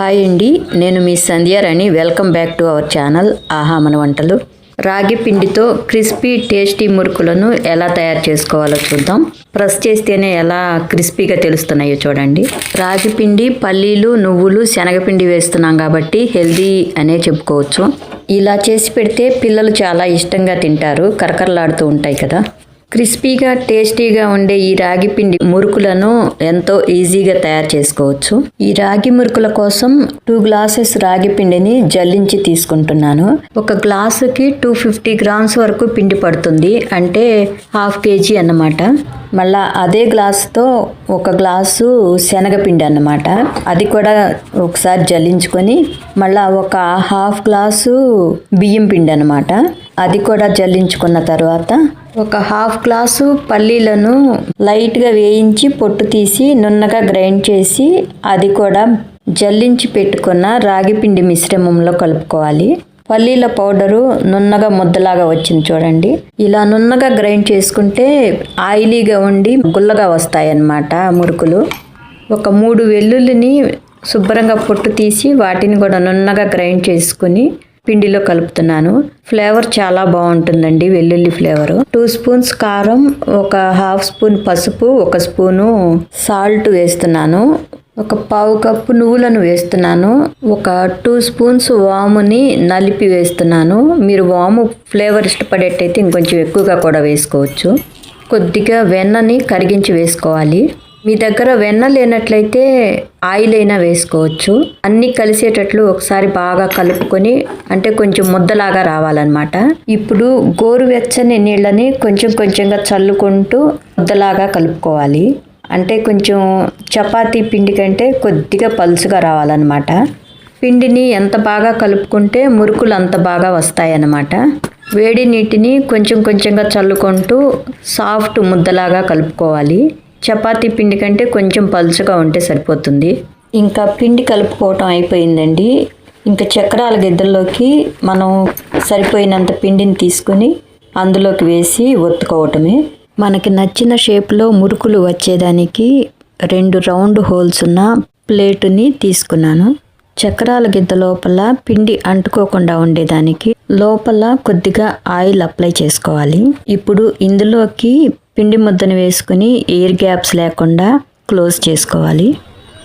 Hi అండి నేను మీ Sandhyarani welcome back to our channel ఆహా మన వంటలు. రాగి పిండితో క్రిస్పీ టేస్టీ మురుకులను ఎలా తయారు చేసుకోవాలో చూద్దాం. ప్రెస్ చేస్తేనే ఎలా క్రిస్పీగా తెలుస్తున్నాయో చూడండి. రాగి పిండి పల్లీలు నువ్వులు శనగపిండి వేస్తున్నాం కాబట్టి హెల్దీ అనే చెప్పుకోవచ్చు. ఇలా చేసి పెడితే పిల్లలు చాలా ఇష్టంగా తింటారు కరకరలాడుతూ ఉంటాయి కదా. క్రిస్పీగా టేస్టీగా ఉండే ఈ రాగి పిండి మురుకులను ఎంతో ఈజీగా తయారు చేసుకోవచ్చు. ఈ రాగి మురుకుల కోసం టూ గ్లాసెస్ రాగి పిండిని జల్లించి తీసుకుంటున్నాను. ఒక గ్లాసుకి టూ ఫిఫ్టీ గ్రామ్స్ వరకు పిండి పడుతుంది. అంటే హాఫ్ కేజీ అన్నమాట. మళ్ళా అదే గ్లాసుతో ఒక గ్లాసు శనగపిండి అన్నమాట. అది కూడా ఒకసారి జల్లించుకొని మళ్ళా ఒక హాఫ్ గ్లాసు బియ్యం పిండి అన్నమాట. అది కూడా జల్లించుకున్న తర్వాత ఒక హాఫ్ గ్లాసు పల్లీలను లైట్గా వేయించి పొట్టు తీసి నున్నగా గ్రైండ్ చేసి అది కూడా జల్లించి పెట్టుకున్న రాగి పిండి మిశ్రమంలో కలుపుకోవాలి. పల్లీల పౌడరు నున్నగా ముద్దలాగా వచ్చింది చూడండి. ఇలా నున్నగా గ్రైండ్ చేసుకుంటే ఆయిలీగా ఉండి గుల్లగా వస్తాయన్నమాట మురుకులు. ఒక మూడు వెల్లుల్లిని శుభ్రంగా పొట్టు తీసి వాటిని కూడా నున్నగా గ్రైండ్ చేసుకుని పిండిలో కలుపుతున్నాను. ఫ్లేవర్ చాలా బాగుంటుందండి వెల్లుల్లి ఫ్లేవర్. టూ స్పూన్స్ కారం ఒక హాఫ్ స్పూన్ పసుపు ఒక స్పూను సాల్ట్ వేస్తున్నాను. ఒక పావు కప్పు నువ్వులను వేస్తున్నాను. ఒక టూ స్పూన్స్ వాముని నలిపి వేస్తున్నాను. మీరు వాము ఫ్లేవర్ ఇష్టపడేటైతే ఇంకొంచెం ఎక్కువగా కూడా వేసుకోవచ్చు. కొద్దిగా వెన్నని కరిగించి వేసుకోవాలి. మీ దగ్గర వెన్న లేనట్లయితే ఆయిల్ అయినా వేసుకోవచ్చు. అన్నీ కలిసేటట్లు ఒకసారి బాగా కలుపుకొని అంటే కొంచెం ముద్దలాగా రావాలన్నమాట. ఇప్పుడు గోరువెచ్చని నీళ్ళని కొంచెం కొంచెంగా చల్లుకుంటూ ముద్దలాగా కలుపుకోవాలి. అంటే కొంచెం చపాతీ పిండి కంటే కొద్దిగా పలుసుగా రావాలన్నమాట. పిండిని ఎంత బాగా కలుపుకుంటే మురుకులు అంత బాగా వస్తాయన్నమాట. వేడి నీటిని కొంచెం కొంచెంగా చల్లుకుంటూ సాఫ్ట్ ముద్దలాగా కలుపుకోవాలి. చపాతీ పిండి కంటే కొంచెం పలుచగా ఉంటే సరిపోతుంది. ఇంకా పిండి కలుపుకోవటం అయిపోయిందండి. ఇంకా చక్రాల గిద్దల్లోకి మనం సరిపోయినంత పిండిని తీసుకుని అందులోకి వేసి ఒత్తుకోవటమే. మనకి నచ్చిన షేప్లో మురుకులు వచ్చేదానికి రెండు రౌండ్ హోల్స్ ఉన్న ప్లేటుని తీసుకున్నాను. చక్రాల గిద్ద లోపల పిండి అంటుకోకుండా ఉండేదానికి లోపల కొద్దిగా ఆయిల్ అప్లై చేసుకోవాలి. ఇప్పుడు ఇందులోకి పిండి ముద్దను వేసుకుని ఎయిర్ గ్యాప్స్ లేకుండా క్లోజ్ చేసుకోవాలి.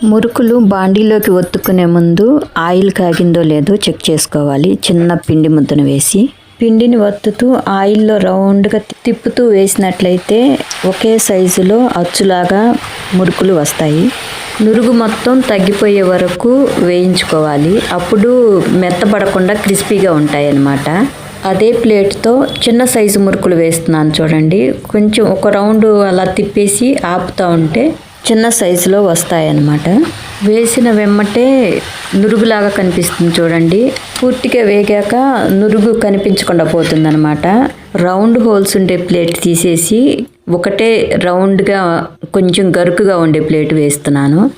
మురుకులు బాండీలోకి ఒత్తుకునే ముందు ఆయిల్ కాగిందో లేదో చెక్ చేసుకోవాలి. చిన్న పిండి ముద్దను వేసి పిండిని ఒత్తుతూ ఆయిల్లో రౌండ్గా తిప్పుతూ వేసినట్లయితే ఒకే సైజులో అచ్చులాగా మురుకులు వస్తాయి. నురుగు మొత్తం తగ్గిపోయే వరకు వేయించుకోవాలి. అప్పుడు మెత్తపడకుండా క్రిస్పీగా ఉంటాయి అన్నమాట అదే ప్లేట్తో చిన్న సైజు మురుకులు వేస్తున్నాను చూడండి. కొంచెం ఒక రౌండ్ అలా తిప్పేసి ఆపుతూ ఉంటే చిన్న సైజులో వస్తాయన్నమాట. వేసిన వెమ్మటే నురుగులాగా కనిపిస్తుంది చూడండి. పూర్తిగా వేగాక నురుగు కనిపించకుండా పోతుందనమాట రౌండ్ హోల్స్ ఉండే ప్లేట్ తీసేసి ఒకటే రౌండ్గా కొంచెం గరుకుగా ఉండే ప్లేట్ వేస్తున్నాను.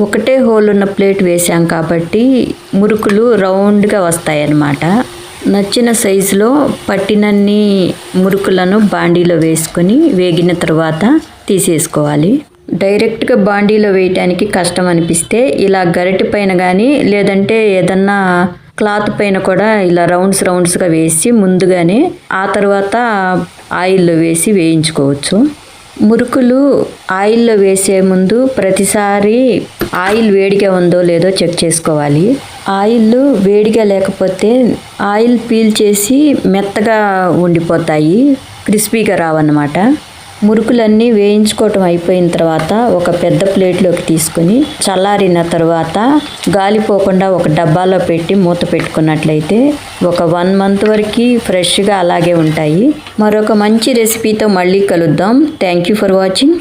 ఒకటే హోల్ ఉన్న ప్లేట్ వేసాం కాబట్టి మురుకులు రౌండ్గా వస్తాయన్నమాట. నచ్చిన సైజులో పట్టినన్ని మురుకులను బాండీలో వేసుకొని వేగిన తర్వాత తీసేసుకోవాలి. డైరెక్ట్గా బాండీలో వేయటానికి కష్టం అనిపిస్తే ఇలా గరిటె పైన కానీ లేదంటే ఏదన్నా క్లాత్ పైన కూడా ఇలా రౌండ్స్ రౌండ్స్గా వేసి ముందుగానే ఆ తర్వాత ఆయిల్లో వేసి వేయించుకోవచ్చు. మురుకులు ఆయిల్లో వేసే ముందు ప్రతిసారి ఆయిల్ వేడిగా ఉందో లేదో చెక్ చేసుకోవాలి. ఆయిల్ వేడిగా లేకపోతే ఆయిల్ పీల్ చేసి మెత్తగా ఉండిపోతాయి. క్రిస్పీగా రావన్నమాట. మురుకులన్నీ వేయించుకోవటం అయిపోయిన తర్వాత ఒక పెద్ద ప్లేట్లోకి తీసుకుని చల్లారిన తర్వాత గాలిపోకుండా ఒక డబ్బాలో పెట్టి మూత పెట్టుకున్నట్లయితే ఒక వన్ మంత్ వరకు ఫ్రెష్గా అలాగే ఉంటాయి. మరొక మంచి రెసిపీతో మళ్ళీ కలుద్దాం. Thank you for watching